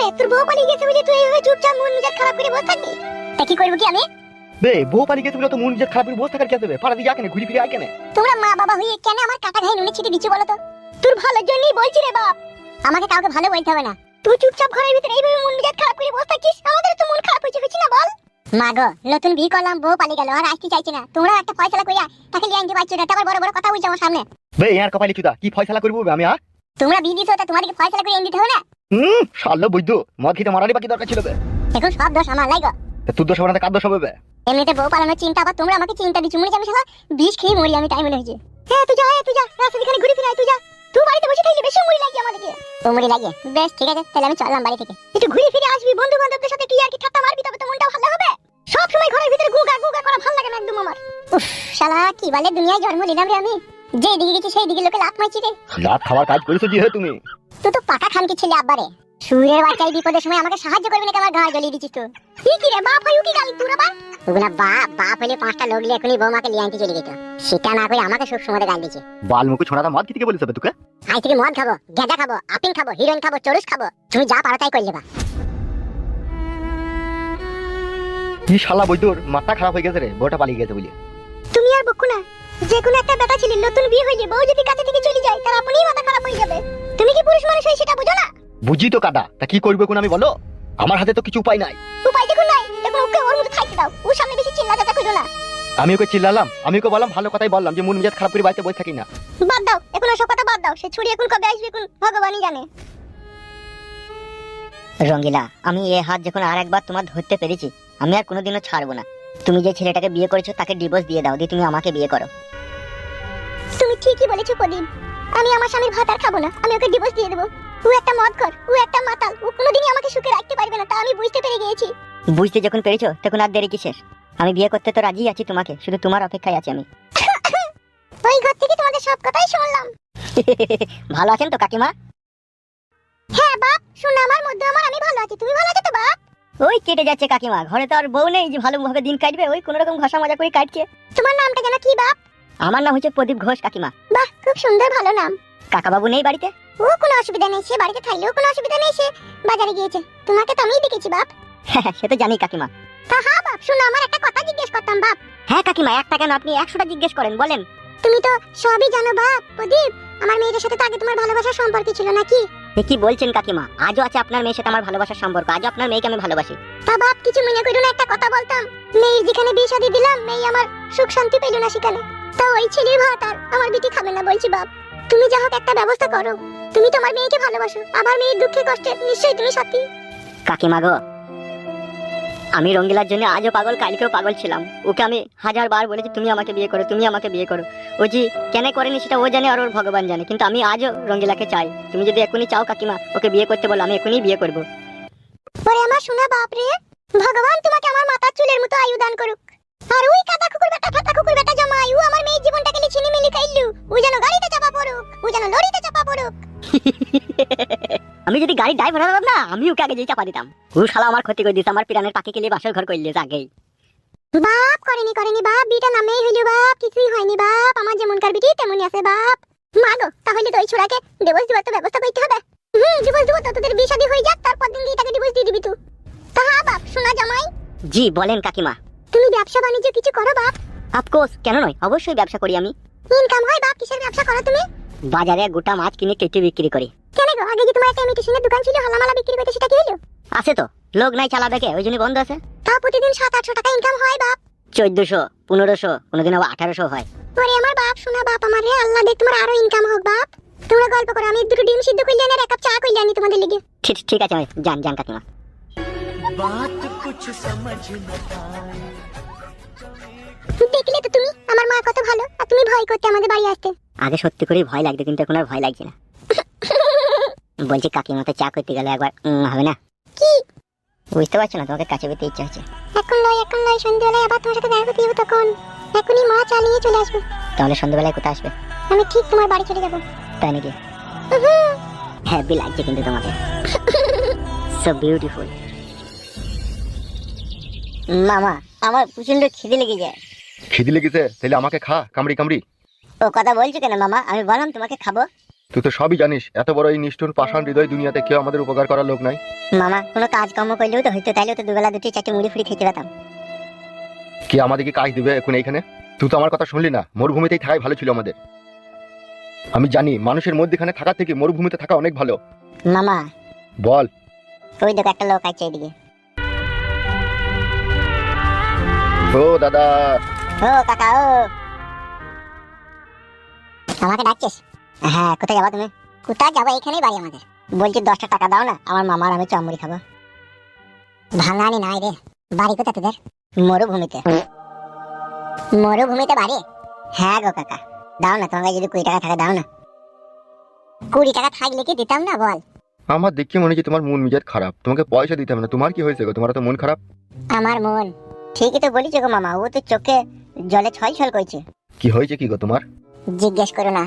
রে তোর বউ পালিয়ে গেছে বলে তুই এইভাবে চুপচাপ মন মেজাজ খারাপ করে বসে থাকবি? তা কি করব কি আমি? বে বউ পালিয়ে গেছে বলে তো মন নিজের খারাপ করে বসে থাকার কি দেবে পাড়া কেন ঘুরে ফিরে আয় কেন। তোমরা মা বাবা হয়ে কেন আমার কাটা নুনে ছিটে দিচ্ছ বলো তো? তোর ভালোর জন্যই বলছি রে বাপ। আমাকে কাউকে ভালো বলতে হবে না। তুই চুপচাপ ঘরের ভিতরে এইভাবে মন মেজাজ খারাপ করে বসে থাকিস আমাদের তো মন খারাপ হয়েছে হচ্ছে না বল? মা গো নতুন বিয়ে করলাম বউ পালিয়ে গেল আর আসতে চাইছে না? তোমরা একটা ফয়সালা কইয়া তাকে লিয়ে আনতে পারছ না আবার বড় বড় কথা বলছো আমার সামনে। বে ইয়ার কপালে চুদা কি ফয়সালা করব আমি আর তোমরা বিয়ে দিছো তা তোমাদেরকে ফয়সালা করে এনে দিতে হবে না? হুম শাল্লো বৈদ্য মদ খেতে মারারই বাকি দরকার ছিল বে। এখন সব দোষ আমার লাইগো। তা তোর দোষ হবে না তো কার দোষ হবে বে? এমনিতে বউ পালানোর চিন্তা আবার তোমরা আমাকে চিন্তা দিচ্ছ মনে আমি শালা বিষ খেয়ে মরি আমি তাই মনে হয়েছে। হ্যাঁ তুই যা হ্যাঁ তুই যা রাস্তা দিকে ঘুরে ফিরে আয়, তুই যা। তুই বাড়িতে বসে থাকলে বেশি মুড়ি লাগে আমাদেরকে। ও মুড়ি লাগে। বেশ ঠিক আছে তাহলে আমি চললাম বাড়ি থেকে। একটু ঘুরে ফিরে আসবি বন্ধু বান্ধবদের সাথে তুই আর কি ঠাট্টা মারবি তবে তো মনটা ভালো হবে। সব সময় ঘরের ভিতরে গুগা গুগা করা ভালো লাগে না একদম আমার। উফ শালা কি বলে দুনিয়ায় জন্ম নিলাম রে আমি। যে দিকে গেছি সেই দিকে লোকে লাত মারছি রে। লাভ খাওয়ার কাজ করেছ যে হে তুমি? তুই তো পাকা খানকি ছেলে আব্বারে? সুরের বাচ্চাই বিপদের সময় আমাকে সাহায্য করবি না আমার ঘর জ্বলিয়ে দিচ্ছিস তো? কি কি রে বাপ হয় কি গালি তোর আবার? ওগুলা বাপ বাপ হলে পাঁচটা লোক লিয়ে এখনই বৌমাকে লিয়ে আনতে চলে যেত। সেটা না করে আমাকে সব সময় গাল দিচ্ছে বাল মুখে ছোড়াটা মদ খেতে বলেছে বে তোকে? আজ থেকে মদ খাব গেঁজা খাব আপিং খাব হিরোইন খাব চরুস খাব। তুমি যা পারো তাই করলে বা কি শালা বৈদ্যর মাথা খারাপ হয়ে গেছে রে বউটা পালিয়ে গেছে বলে। তুমি আর বকু না। যে কোনো একটা বেটা ছিল নতুন বিয়ে হইলে বউ যদি কাছে থেকে চলে যায় তার আপনিই মাথা খারাপ হয়ে যাবে। তুমি কি পুরুষ মানুষ হয়ে সেটা বুঝো না? বুঝি তো কাদা তা কি করবে কোন আমি বলো? আমার হাতে তো কিছু উপায় নাই। উপায় দেখুন নাই। দেখুন ওকে ওর মতো খাইতে দাও। ওর সামনে বেশি চিল্লা চাচা করো না। আমি ওকে চিল্লালাম। আমি ওকে বললাম ভালো কথাই বললাম যে মন মেজাজ খারাপ করে বাড়িতে বসে থাকি না। বাদ দাও। এখন ওসব কথা বাদ দাও। সে ছুরি এখন কবে আসবে এখন ভগবানই জানে। রঙ্গিলা আমি এ হাত যখন আর একবার তোমার ধরতে পেরেছি আমি আর কোনোদিনও ছাড়বো না। তুমি যে ছেলেটাকে বিয়ে করেছ তাকে ডিভোর্স দিয়ে দাও দিয়ে তুমি আমাকে বিয়ে করো। তুমি ঠিকই বলেছ প্রদীপ। আমি আমার স্বামীর ভাত আর খাব না। আমি ওকে ডিভোর্স দিয়ে দেবো। ও একটা মদ কর ও একটা মাতাল ও কোনোদিনই আমাকে সুখে রাখতে পারবে না তা আমি বুঝতে পেরে গিয়েছি। বুঝতে যখন পেরেছ তখন আর দেরি কিসের? আমি বিয়ে করতে তো রাজি আছি তোমাকে শুধু তোমার অপেক্ষায় আছি আমি। ওই ঘর থেকে তোমাদের সব কথাই শুনলাম। ভালো আছেন তো কাকিমা? হ্যাঁ বাপ শোনা আমার মধ্যে আমার আমি ভালো আছি। তুমি ভালো আছো তো বাপ? ওই কেটে যাচ্ছে কাকিমা। ঘরে তো আর বউ নেই যে ভালোভাবে দিন কাটবে ওই কোনো রকম ঘষা মজা করে কাটছে। তোমার নামটা যেন কি বাপ? আমার নাম হচ্ছে প্রদীপ ঘোষ কাকিমা। বাহ খুব সুন্দর ভালো নাম। কাকাবাবু নেই বাড়িতে? ও কোনো অসুবিধা নেই সে বাড়িতে থাকলেও কোনো অসুবিধা নেই সে বাজারে গিয়েছে। তোমাকে তো আমিই দেখেছি বাপ। হ্যাঁ সে তো জানি কাকিমা। তা হ্যাঁ বাপ শোনো আমার একটা কথা জিজ্ঞেস করতাম বাপ। হ্যাঁ কাকিমা একটা কেন? আপনি একশোটা জিজ্ঞেস করেন বলেন। তুমি তো সবই জানো বাপ প্রদীপ। আমার মেয়েটার সাথে তো আগে তোমার ভালোবাসার সম্পর্ক ছিল নাকি? এ কি বলছেন কাকিমা আজও আছে আপনার মেয়ের সাথে আমার ভালোবাসার সম্পর্ক আজও আপনার মেয়েকে আমি ভালোবাসি। তা বাপ কিছু মনে করুন না একটা কথা বলতাম। মেয়ের যেখানে বিয়ে শাদী দিলাম মেয়ে আমার সুখ শান্তি পেল না সেখানে। তা ওই ছেলের ভাত আর আমার বিটি খাবে না বলছি বাপ। তুমি যা হোক একটা ব্যবস্থা করো। তুমি তোমার মেয়েকে ভালোবাসো। আমার মেয়ের দুঃখে কষ্টে নিশ্চয়ই তুমি সাথী কাকিমা গো আমি রঙ্গিলার জন্য আজও পাগল, কালকেও পাগল ছিলাম। ওকে আমি হাজার বার বলেছি, তুমি আমাকে বিয়ে করো, তুমি আমাকে বিয়ে করো। ও জি কেন করেনি সেটা ও জানে আর ওর ভগবান জানে, কিন্তু আমি আজও রঙ্গিলাকে চাই। তুমি যদি এখনই চাও কাকিমা, ওকে বিয়ে করতে বলো, আমি এখনই বিয়ে করব। ওরে আমার শোনা বাপ রে ভগবান তোমাকে আমার মাথার চুলের মতো আয়ু দান করুক। আর ওই কাদা কুকুর বেটা ফাটা কুকুর গাড়ি ড্রাইভার হতাম না আমি ওকে আগে যেই চাপা দিতাম? ও শালা আমার ক্ষতি করে দিত আমার পিরানের পাখি কেলিয়ে বাসর ঘর করলে আগেই বাপ করেনি করেনি বাপ বিটা নামেই হইল বাপ কিছুই হয়নি বাপ আমার যেমনকার বিটি তেমনই আছে বাপ। মা গো তাহলে তো ওই ছোড়াকে ডিভোর্স দিবার তো ব্যবস্থা করতে হবে। হুম ডিভোর্স দিব তো তোদের বিয়ে শাদী হয়ে যাক তারপর দিন দিয়ে তাকে ডিভোর্স দিয়ে দিবি তুই। তা হ্যাঁ বাপ শোনা জামাই। জি বলেন কাকিমা। তুমি ব্যবসা বাণিজ্য কিছু করো বাপ। অফকোর্স কেন নয়? অবশ্যই ব্যবসা করি আমি। ইনকাম হয় বাপ কিসের ব্যবসা করো তুমি? বাজারে গোটা মাছ কিনে কেটে বিক্রি করি। কেন গো? আগে যে তোমার একটা ইমিটেশনের দোকান ছিল হালামালা বিক্রি করতে সেটা কি হলো আছে তো লোক নাই চালা দেখে ওই জন্য বন্ধ আছে। তা প্রতিদিন সাত আটশো টাকা ইনকাম হয় বাপ। চোদ্দশো পনেরোশো কোনোদিন আবার আঠারোশো হয়। ওরে আমার বাপ শোনা বাপ আমার রে আল্লাহ দেখ তোমার আরও ইনকাম হোক বাপ। তোমরা গল্প করো আমি দুটো ডিম সিদ্ধ করলে আর এক কাপ চা করলে আনি তোমাদের লিগে। ঠিক ঠিক আছে আমি যান যান কাকিমা। দেখলে তো তুমি আমার মা কত ভালো আর তুমি ভয় করতে আমাদের বাড়ি আসতে। আগে সত্যি করে ভয় লাগতো কিন্তু এখন আর ভয় লাগছে না। বলছি কাকিমাতে চা করতে গেলে একবার। হবে না। কি? বুঝতে পারছ না তোমাকে কাছে পেতে ইচ্ছা হচ্ছে। এখন নয় এখন নয় সন্ধ্যেবেলায় আবার তোমার সাথে দেখা করতে যাব তখন। এখনই মা চালিয়ে চলে আসবে। তাহলে সন্ধ্যাবেলায় কোথায় আসবে? আমি ঠিক তোমার বাড়ি চলে যাব। তাই নাকি? হ্যাপি লাগছে কিন্তু তোমাকে। সো বিউটিফুল মামা আমার প্রচণ্ড খিদে লেগে যায়। খিদি লেগেছে তাহলে আমাকে খা কামড়ি কামড়ি। ও কথা বলছো কেন মামা? আমি বললাম তোমাকে খাব। তুই তো সবই জানিস এত বড় এই নিষ্ঠুর পাষাণ হৃদয় দুনিয়াতে কেউ আমাদের উপকার করার লোক নাই। মামা কোনো কাজ কর্ম করলেও তো হইতো তাইলেও তো দুবেলা দুটি চারটে মুড়ি ফুড়ি খেতে পেতাম কে আমাদেরকে কাজ দিবে এখন এইখানে? তুই তো আমার কথা শুনলি না মরুভূমিতেই থাকাই ভালো ছিল আমাদের। আমি জানি মানুষের মধ্যেখানে থাকা থেকে মরুভূমিতে থাকা অনেক ভালো। মামা। বল। ওই দেখো একটা লোক আছে এদিকে ও দাদা। ও কাকা ও। আমাকে ডাকছিস? হ্যাঁ কোথায় যাবা তুমি? কোথায় যাব? এখানেই বাড়ি আমাদের। বলছি দশটা টাকা দাও না আমার মামার আমি চমড়ি খাব। ভাঙানি নাই রে। বাড়ি কোথায় তোদের? মরুভূমিতে। মরুভূমিতে বাড়ি? হ্যাঁ গো কাকা। দাও না তোমার কাছে যদি কুড়ি টাকা থাকে দাও না। কুড়ি টাকা থাকলে কি দিতাম না বল? আমার দেখে মনে হচ্ছে তোমার মন মেজাজ খারাপ। তোমাকে পয়সা দিতাম না। তোমার কি হয়েছে গো? তোমার তো মন খারাপ। আমার মন। ঠিকই তো বলিস গো মামা ও তো চোখে জলে ছল ছল করছে। কি হয়েছে কি গো তোমার? জিজ্ঞেস করো না।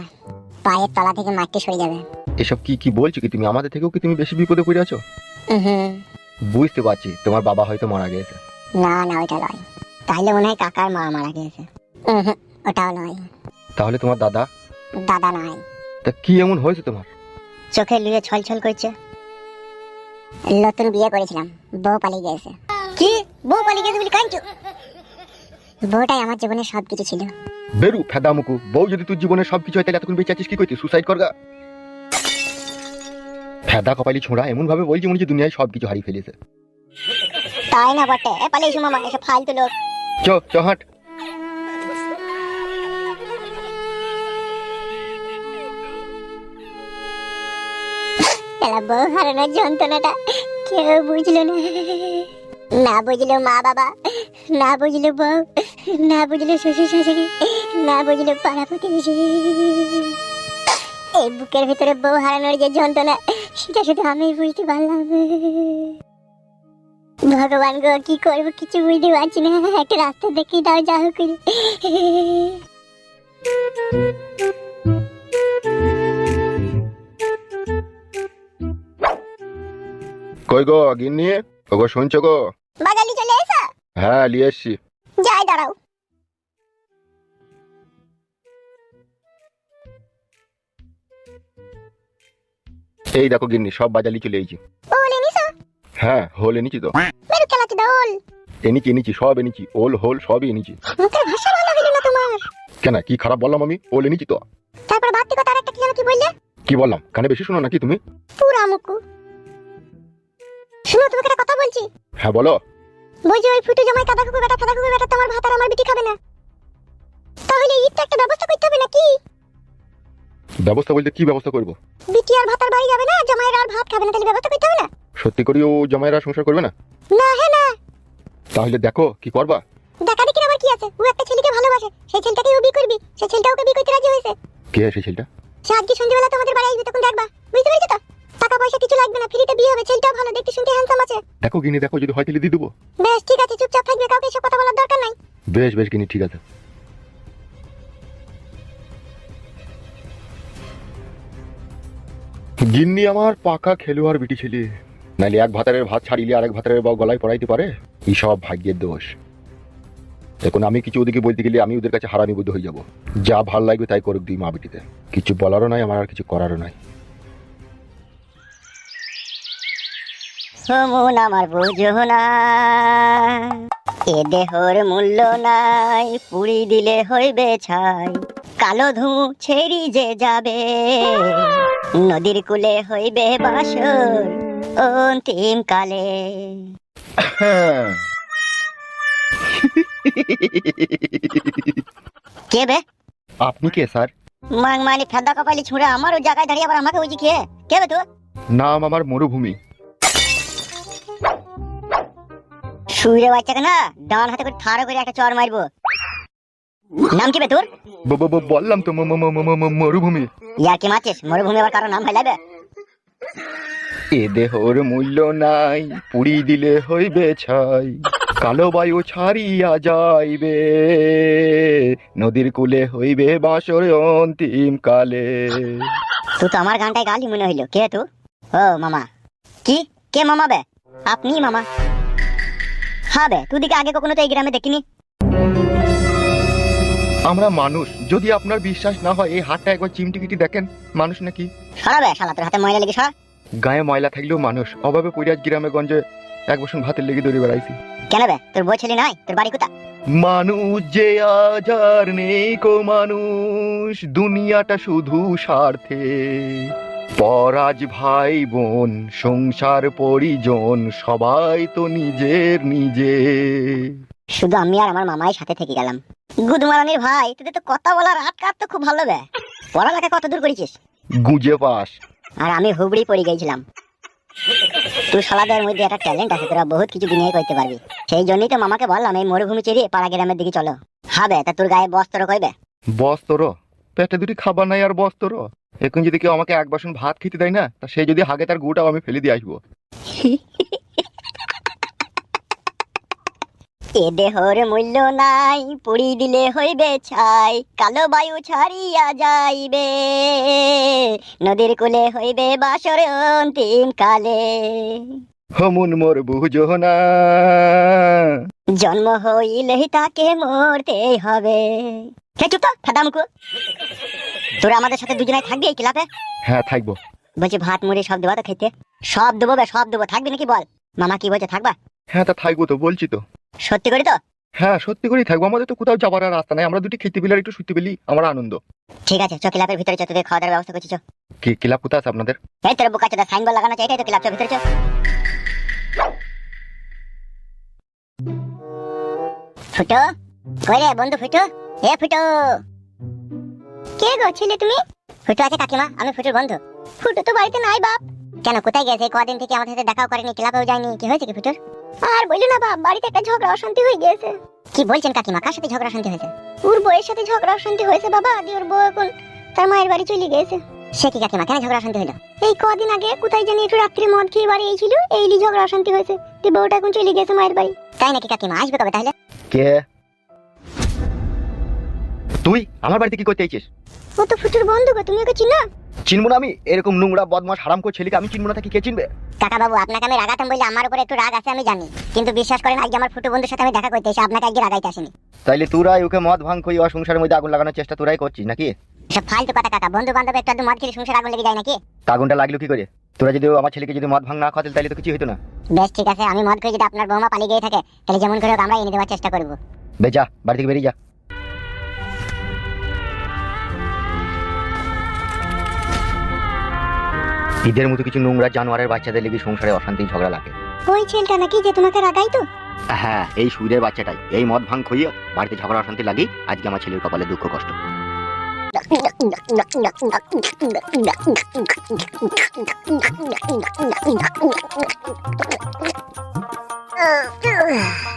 পায়ের তলা থেকে মাটি সরে যাবে। এসব কি কি বলছো কি তুমি? আমাদের থেকেও কি তুমি বেশি বিপদে পড়ে আছো? হুম বুঝতে পারছি তোমার বাবা হয়তো মারা গেছে না না ওইটা নয়। তাহলে মনে হয় কাকার মা মারা গিয়েছে। উহুম, ওটাও নয়। তাহলে তোমার দাদা? দাদা নয়। তা কি এমন হয়েছে তোমার? চোখে লুয়ে ছল ছল করছে। নতুন বিয়ে করেছিলাম বউ পালিয়ে গেছে কি? বউ পালিয়ে গেছে বলি কাঁদছো? বউটাই আমার জীবনে সব কিছু ছিল। বেরু ফেদা মুকু বউ যদি তোর জীবনে সবকিছু হয় তাহলে এতক্ষণ বেঁচে আছিস কি করছিস সুসাইড করগা ফেদা কপালি ছোঁড়া এমন ভাবে বলছি মনে হচ্ছে দুনিয়ায় সবকিছু হারিয়ে ফেলেছে। তাই না বটে? এ পালিয়ে এসো মামা এসব ফালতু লোক। চ চ হাঁট। বউ হারানোর যন্ত্রণাটা কেউ বুঝলো না। না বুঝলো মা বাবা না বুঝলো বউ। না বুঝলো শ্বশুর শাশুড়ি না বুঝলো পাড়া প্রতিবেশী এই বুকের ভিতরে বউ হারানোর যে যন্ত্রণা সেটা শুধু আমি বুঝতে পারলাম। ভগবান গো কি করব কিছু বুঝতে পারছি না। একটা রাস্তা দেখি দাও যা হোক। কই গো গিন্নি? ওগো শুনছো গো? বাগালি চলে এসো। হ্যাঁ নিয়ে এসছি। এই দেখো গিন্নি সব বাজালি চলে এনেছো? হ্যাঁ হোল এনেছি তো। এনেছি এনেছি সব এনেছি ওল হোল সবই এনেছি। মুখের ভাষা ভালো হইল না তোমার। কেন কি খারাপ বললাম আমি? ওল এনেছি তো। তারপর থেকে তার একটা কি যেন কি বললে? কি বললাম? কানে বেশি শোনো নাকি তুমি? পুরা মুকু। শুনো তোমাকে একটা কথা বলছি। হ্যাঁ বলো। বলছি ওই ফুটু জামাই কাদা কুকুর বেটা ফাদা কুকুর বেটা তোমার ভাত আর আমার বিটি খাবে না। তাহলে ঈদ তো একটা ব্যবস্থা করতে হবে নাকি? ব্যবস্থা বলতে কি ব্যবস্থা করব? বিটি আর ভাতার বাড়ি যাবে না? জামাইরা আর ভাত খাবে না তাহলে ব্যবস্থা করতে হবে না? সত্যি করি ও জামাইরা সংসার করবে না? না হ্যাঁ না। তাহলে দেখো কি করবা? দেখা দেখি আবার কি আছে। ও একটা ছেলেকে ভালোবাসে। সেই ছেলেটাকে ও বিয়ে করবি। সেই ছেলেটা ওকে বিয়ে করতে রাজি হয়েছে। কে আছে ছেলেটা? সে আজকে সন্ধ্যেবেলা তোমাদের বাড়ি আসবে তখন দেখবা। বুঝতে পেরেছ তো? টাকা পয়সা কিছু লাগবে না ফ্রিতে বিয়ে হবে ছেলেটাও ভালো দেখতে শুনতে হ্যান্ডসাম আছে। দেখো গিনি দেখো যদি হয় তাহলে দিয়ে দেবো। বেশ ঠিক আছে চুপচাপ থাকবে কাউকে এসব কথা বলার দরকার নাই। বেশ বেশ গিনি ঠিক আছে। গিন্নি আমার পাকা খেলোয়াড় বিটি ছেলে। নাইলে এক ভাতারের ভাত ছাড়িলে আরেক ভাতারের বা গলায় পড়াইতে পারে? এই সব ভাগ্যের দোষ। এখন আমি কিছু ওদিকে বলতে গেলে আমি ওদের কাছে হারামি বুদ্ধ হয়ে যাব। যা ভালো লাগবে তাই করুক দুই মা বিটিতে। কিছু বলারও নাই, আমার আর কিছু করারও নাই। মন আমার বুঝো না, এ দেহর মূল্য নাই, পুরি দিলে হইবে ছাই। কালো ধু ছেড়ি যে যাবে। নদীর কুলে হইবে বাসর অন্তিম কালে। কে বে? আপনি কে স্যার? মাং মানে ফেদা কপালি ছুঁড়ে আমার ওই জায়গায় দাঁড়িয়ে আবার আমাকে বুঝি কে কে বে তো নাম আমার মরুভূমি। শুয়ে বাচ্চাকে না ডান হাতে করে থারো করে একটা চর মারবো। নাম কি বে তোর? বললাম তো মরুভূমি। ইয়ার কি মাছিস মরুভূমি আবার কারও নাম ভাইলাবে এ দেহর মূল্য নাই পুরি দিলে হইবে ছাই কালো বায়ু ছাড়িয়া যাইবে। নদীর কূলে হইবে বাসর অন্তিম কালে। তুই তো আমার গানটাই গালি মনে হইল। কে তু ও মামা। কি? কে মামা বে? আপনি মামা। হ্যাঁ বে তুই দিকে আগে কখনো তো এই গ্রামে দেখিনি। আমরা মানুষ যদি আপনার বিশ্বাস না হয় এই হাতটা একবার চিমটিকিটি দেখেন মানুষ নাকি? সরাবে শালা তোর হাতে ময়লা লেগে সরা গায়ে ময়লা থাকলেও মানুষ অভাবে পরিয়াজ গ্রামে গঞ্জে এক বছর ভাতের লেগে দৌড়ে বেড়াইছি। কেন বে? তোর বউ ছেলে নয়? তোর বাড়ি কোথা মানুষ যে আজ আর নেই কো মানুষ দুনিয়াটা শুধু স্বার্থে। পরাজ ভাই বোন সংসার পরিজন সবাই তো নিজের নিজে। শুধু আমি আর আমার মামাই সাথে থেকে গেলাম। গুদমারানির ভাই তোদের তো কথা বলার আট কাট তো খুব ভালো বে। পড়ালেখা কত দূর করেছিস? গুজে পাস। আর আমি হুবড়ি পড়ে গেছিলাম। তুই শালাদের মধ্যে একটা ট্যালেন্ট আছে তোরা বহুত কিছু দুনিয়ায় করতে পারবি। সেই জন্যই তো মামাকে বললাম এই মরুভূমি চেরিয়ে পাড়া গ্রামের দিকে চলো। হবে তা তোর গায়ে বস্ত্র কইবে বস তোর পেটে দুটি খাবার নাই আর বস তোর এখন যদি কেউ আমাকে এক বাসন ভাত খেতে দেয় না তা সে যদি হাগে তার গুটাও আমি ফেলে দিয়ে আসব। এ দেহর মূল্য নাই পুড়ি দিলে হইবে ছাই কালো বায়ু ছাড়িয়া যাইবে। নদীর কূলে হইবে বাসর অন্তিম কালে। হমুন মোর বুঝো না। জন্ম হইলেই তাকে মরতে হবে। হে চুপ তো ফাদা মুকু তোরা আমাদের সাথে দুজনে থাকবি এই ক্লাবে? হ্যাঁ থাকব। বলছি ভাত মুড়ি সব দেবো তো খেতে? সব দেবো বে সব দেবো। থাকবি নাকি বল? মামা কি বলছে থাকবা? হ্যাঁ তা থাকব তো বলছি তো। সত্যি করে তো? হ্যাঁ সত্যি করেই থাকব। আমাদের তো কোথাও যাবার আর রাস্তা নাই। আমরা দুটি খেতে পেলে একটু শুতে পেলি আমার আনন্দ। ঠিক আছে চ ক্লাবের ভিতরে চ তোদের খাওয়া দাওয়ার ব্যবস্থা করছি চ। কি ক্লাব কোথায় আছে আপনাদের? এই তোর বোকা চোদা সাইনবোর্ড লাগানো চাই এটাই তো ক্লাব চ ভিতরে চ। ফুটো কই রে বন্ধু ফুটো? এ ফুটো। কে গো ছেলে তুমি? ফুটো আছে কাকিমা আমি ফুটোর বন্ধু। ফুটো তো বাড়িতে নাই বাপ। কেন কোথায় গেছে? কদিন থেকে আমার সাথে দেখাও করেনি ক্লাবেও যায়নি। কি হয়েছে কি ফুটোর? আর বলল না বাপ বাড়িতে একটা ঝগড়া অশান্তি হয়ে গেছে কি বলছেন কাকিমা? কার সাথে ঝগড়া শান্তি হয়েছে? ওর বউয়ের সাথে ঝগড়া অশান্তি হয়েছে বাবা দিয়ে ওর বউ এখন তার মায়ের বাড়ি চলে গেছে সে কি কাকিমা কেন ঝগড়া শান্তি হলো? এই কদিন আগে কোথায় জানি একটু রাত্রে মদ খেয়ে বাড়ি এসেছিল এইলি ঝগড়া অশান্তি হয়েছে দিয়ে বউটা এখন চলে গেছে মায়ের বাড়ি। তাই নাকি কাকিমা? আসবে কবে তাহলে? কে? তুই? আমার বাড়িতে কি করতে আইছিস ও তো ফুটুর বন্ধু গো তুমি ওকে চিনো? চিনবো না আমি? এরকম নোংরা বদমাস হারাম করে ছেলেকে আমি চিনবো না তাকে কে চিনবে? কাকা বাবু আপনাকে আমি রাগাতাম বলে আমার উপরে একটু রাগ আছে আমি জানি। কিন্তু বিশ্বাস করেন আজকে আমার ফুটু বন্ধুর সাথে আমি দেখা করতে এসে আপনাকে আজকে রাগাইতে আসিনি। তাইলে তোরাই ওকে মদ ভাঙ খুই সংসারের মধ্যে আগুন লাগানোর চেষ্টা তোরাই করছিস নাকি? সব ফালতু কথা কাকা। বন্ধু বান্ধব একটু মদ খেলে সংসার আগুন লেগে যায় নাকি? আগুনটা লাগল কি করে? তোরা যদি আমার ছেলেকে যদি মদ ভাঙ না খাওয়াতে তাইলে তো কিছু হতো না। বেশ ঠিক আছে। আমি মদ খেয়ে যদি আপনার বৌমা পালিয়ে গিয়ে থাকে তাহলে যেমন করে হোক আমরা এনে দেওয়ার চেষ্টা করব। বে যা বাড়ি থেকে বেরিয়ে যা। ঈদের মতো কিছু নোংরা জানোয়ারের বাচ্চাদের লেগে সংসারে অশান্তি ঝগড়া লাগে। ওই ছেলেটা নাকি যে তোমাকে রাগাই তো? হ্যাঁ এই সুরের বাচ্চাটাই। এই মদ ভাঙ খইয়ে বাড়িতে ঝগড়া অশান্তি লাগি আজকে আমার ছেলের কপালে দুঃখ কষ্ট। Ugh.